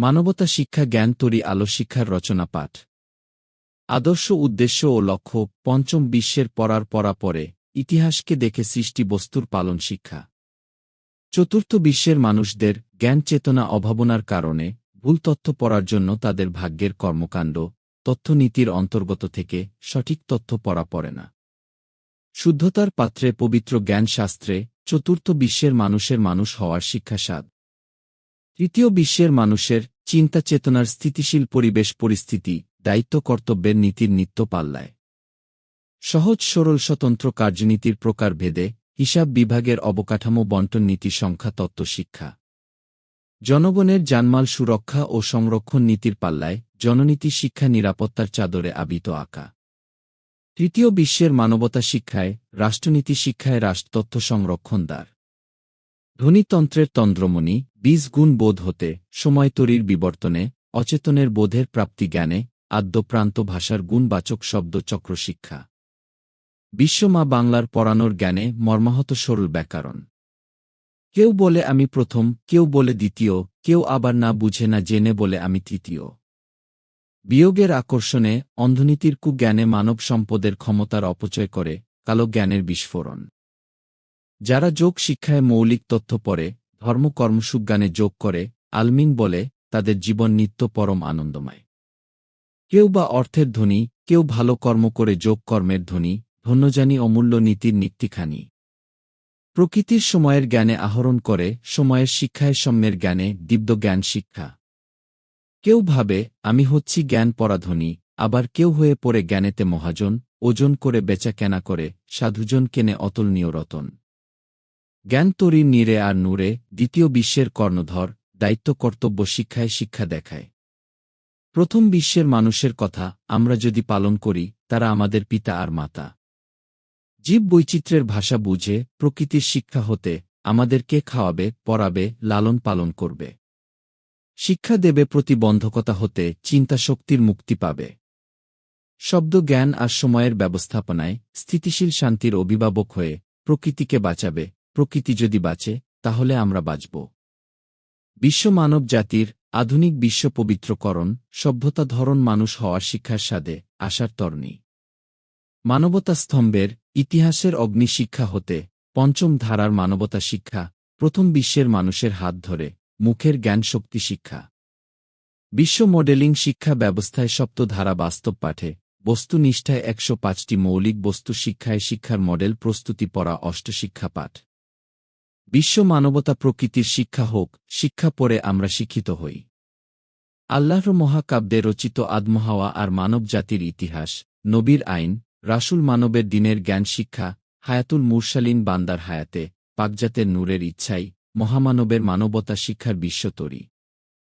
মানবতা শিক্ষা জ্ঞান তরি আলো শিক্ষার রচনা পাঠ। আদর্শ উদ্দেশ্য ও লক্ষ্য পঞ্চম বিশ্বের পড়ার পরা পরে ইতিহাসকে দেখে সৃষ্টি বস্তুর পালন শিক্ষা। চতুর্থ বিশ্বের মানুষদের জ্ঞান চেতনা অভাবনার কারণে ভুল তথ্য পড়ার জন্য তাদের ভাগ্যের কর্মকাণ্ড, তথ্যনীতির অন্তর্গত থেকে সঠিক তথ্য পড়া পড়ে না। শুদ্ধতার পাত্রে পবিত্র জ্ঞানশাস্ত্রে চতুর্থ বিশ্বের মানুষের মানুষ হওয়ার শিক্ষাসাদ তৃতীয় বিশ্বের মানুষের চিন্তা চেতনার স্থিতিশীল পরিবেশ পরিস্থিতি দায়িত্ব কর্তব্যের নীতির নিত্য পাল্লায়। সহজ সরল স্বতন্ত্র কার্যনীতির প্রকারভেদে হিসাব বিভাগের অবকাঠামো বন্টন নীতি সংখ্যা তত্ত্ব শিক্ষা। জনগণের জানমাল সুরক্ষা ও সংরক্ষণ নীতির পাল্লায় জননীতি শিক্ষা নিরাপত্তার চাদরে আবিত আঁকা। তৃতীয় বিশ্বের মানবতা শিক্ষায় রাষ্ট্রনীতি শিক্ষায় রাষ্ট্রতত্ত্ব সংরক্ষণ দ্বার। ধ্বনিতন্ত্রের তন্দ্রমণি বীজ গুণ বোধ হতে, সময় তরির বিবর্তনে, অচেতনের বোধের প্রাপ্তি জ্ঞানে, আদ্যপ্রান্ত ভাষার গুণবাচক শব্দ চক্র শিক্ষা। বিশ্বমা বাংলার পড়ানোর জ্ঞানে মর্মাহত সরল ব্যাকরণ। কেউ বলে আমি প্রথম, কেউ বলে দ্বিতীয়, কেউ আবার না বুঝে না জেনে বলে আমি তৃতীয়। বিয়োগের আকর্ষণে, অন্ধনীতির কুজ্ঞানে মানব সম্পদের ক্ষমতার অপচয় করে, কালো জ্ঞানের বিস্ফোরণ। যারা যোগ শিক্ষায় মৌলিক তথ্য পড়ে ধর্মকর্মসুজ্ঞানে যোগ করে আলমিন বলে, তাদের জীবন নিত্য পরম আনন্দময়। কেউ বা অর্থের ধ্বনি কেউ ভালো কর্ম করে যোগ কর্মের ধ্বনি ধন্যজানি অমূল্য নীতির নিক্তিখানি প্রকৃতির সময়ের জ্ঞানে আহরণ করে, সময়ের শিক্ষায় সম্যের জ্ঞানে দিব্য জ্ঞান শিক্ষা। কেউ ভাবে, আমি হচ্ছি জ্ঞান পরাধনী, আবার কেউ হয়ে পড়ে জ্ঞানেতে মহাজন, ওজন করে বেচা কেনা করে, সাধুজন কেনে অতুলনীয় রতন। জ্ঞান তরীর নীরে আর নূরে দ্বিতীয় বিশ্বের কর্ণধর, দায়িত্ব কর্তব্য শিক্ষায় শিক্ষা দেখায়। প্রথম বিশ্বের মানুষের কথা আমরা যদি পালন করি, তারা আমাদের পিতা আর মাতা। জীব বৈচিত্র্যের ভাষা বুঝে, প্রকৃতির শিক্ষা হতে আমাদেরকে খাওয়াবে, পড়াবে, লালন পালন করবে। শিক্ষা দেবে প্রতিবন্ধকতা হতে চিন্তাশক্তির মুক্তি পাবে। শব্দ জ্ঞান আর সময়ের ব্যবস্থাপনায় স্থিতিশীল শান্তির অভিভাবক হয়ে, প্রকৃতিকে বাঁচাবে প্রকৃতি যদি বাঁচে, তাহলে আমরা বাঁচব। বিশ্ব মানব জাতির আধুনিক বিশ্ব পবিত্রকরণ, সভ্যতা ধরন মানুষ হওয়ার শিক্ষার স্বাদে আশার তরণী। মানবতা স্তম্ভের ইতিহাসের অগ্নিশিক্ষা হতে পঞ্চম ধারার মানবতা শিক্ষা, প্রথম বিশ্বের মানুষের হাত ধরে মুখের জ্ঞানশক্তি শিক্ষা। বিশ্ব মডেলিং শিক্ষা ব্যবস্থায় সপ্তধারা বাস্তব পাঠে বস্তুনিষ্ঠায় একশো পাঁচটি মৌলিক বস্তু শিক্ষায় শিক্ষার মডেল প্রস্তুতি পড়া অষ্টশিক্ষা পাঠ। বিশ্ব মানবতা প্রকৃতির শিক্ষা হোক, শিক্ষা পরে আমরা শিক্ষিত হই। আল্লাহর মহাকাব্যে রচিত আদমহাওয়া আর মানব জাতির ইতিহাস, নবীর আইন, রাসুল মানবের দিনের জ্ঞান শিক্ষা, হায়াতুল মুরসালিন বান্দার হায়াতে, পাকজাতের নূরের ইচ্ছাই, মহামানবের মানবতা শিক্ষার বিশ্বতরী